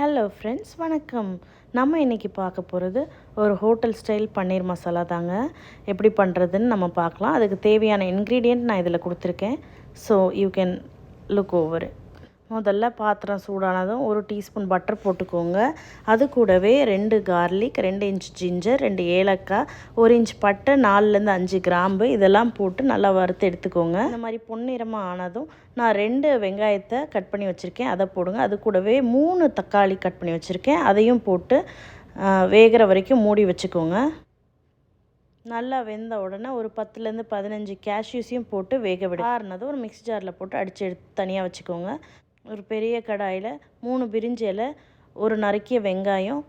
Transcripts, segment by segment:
Hello friends வணக்கம். நம்ம இன்றைக்கி பார்க்க போகிறது ஒரு ஹோட்டல் ஸ்டைல் பன்னீர் மசாலா தாங்க. எப்படி பண்ணுறதுன்னு நம்ம பார்க்கலாம். அதுக்கு தேவையான இன்க்ரீடியண்ட் நான் இதில் கொடுத்துருக்கேன். So you can look over முதல்ல பாத்திரம் சூடானதும் ஒரு டீஸ்பூன் பட்டர் போட்டுக்கோங்க. அது கூடவே ரெண்டு கார்லிக் ரெண்டு இன்ச் ஜிஞ்சர் ரெண்டு ஏலக்காய் ஒரு இன்ச் பட்டை நாலுலேருந்து அஞ்சு கிராம்பு இதெல்லாம் போட்டு நல்லா வறுத்து எடுத்துக்கோங்க. இந்த மாதிரி பொன்னிறமாக ஆனதும் நான் ரெண்டு வெங்காயத்தை கட் பண்ணி வச்சுருக்கேன். அதை போடுங்க. அது கூடவே மூணு தக்காளி கட் பண்ணி வச்சுருக்கேன். அதையும் போட்டு வேகிற வரைக்கும் மூடி வச்சுக்கோங்க. நல்லா வெந்த உடனே ஒரு பத்துலேருந்து பதினஞ்சு கேஷ்யூஸையும் போட்டு வேக விட. ஆறுனதும் ஒரு மிக்ஸி ஜாரில் போட்டு அடித்து எடுத்து தனியாக வச்சுக்கோங்க. ஒரு பெரிய கடாயில் மூணு பிரிஞ்சு இலை ஒரு நறுக்கிய வெங்காயம்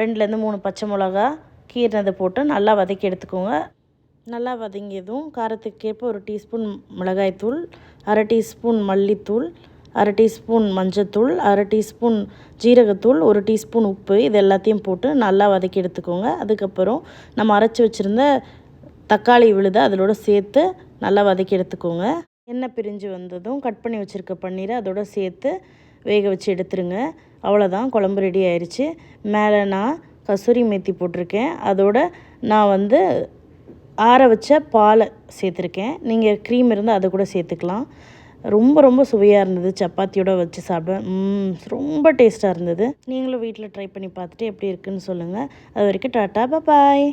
ரெண்டுலேருந்து மூணு பச்சை மிளகா கீரினதை போட்டு நல்லா வதக்கி எடுத்துக்கோங்க. நல்லா வதங்கியதும் காரத்துக்கேற்ப ஒரு டீஸ்பூன் மிளகாய்த்தூள் அரை டீஸ்பூன் மல்லித்தூள் அரை டீஸ்பூன் மஞ்சத்தூள் அரை டீஸ்பூன் ஜீரகத்தூள் ஒரு டீஸ்பூன் உப்பு இது எல்லாத்தையும் போட்டு நல்லா வதக்கி எடுத்துக்கோங்க. அதுக்கப்புறம் நம்ம அரைச்சி வச்சுருந்த தக்காளி விழுதை அதிலோட சேர்த்து நல்லா வதக்கி எடுத்துக்கோங்க. எண்ணெய் பிரிஞ்சு வந்ததும் கட் பண்ணி வச்சுருக்க பன்னீரை அதோட சேர்த்து வேக வச்சு எடுத்துருங்க. அவ்வளோதான் குழம்பு ரெடி ஆயிடுச்சு மேலே நான் கசூரி மேத்தி போட்டிருக்கேன். அதோட நான் வந்து ஆற வச்ச பாலை சேர்த்துருக்கேன். நீங்கள் க்ரீம் இருந்தால் அதை கூட சேர்த்துக்கலாம். ரொம்ப ரொம்ப சுவையாக இருந்தது. சப்பாத்தியோட வச்சு சாப்பிடுவேன் ரொம்ப டேஸ்ட்டாக இருந்தது. நீங்களும் வீட்டில் ட்ரை பண்ணி பார்த்துட்டு எப்படி இருக்குன்னு சொல்லுங்கள் அது வரைக்கும் டாட்டா பாய்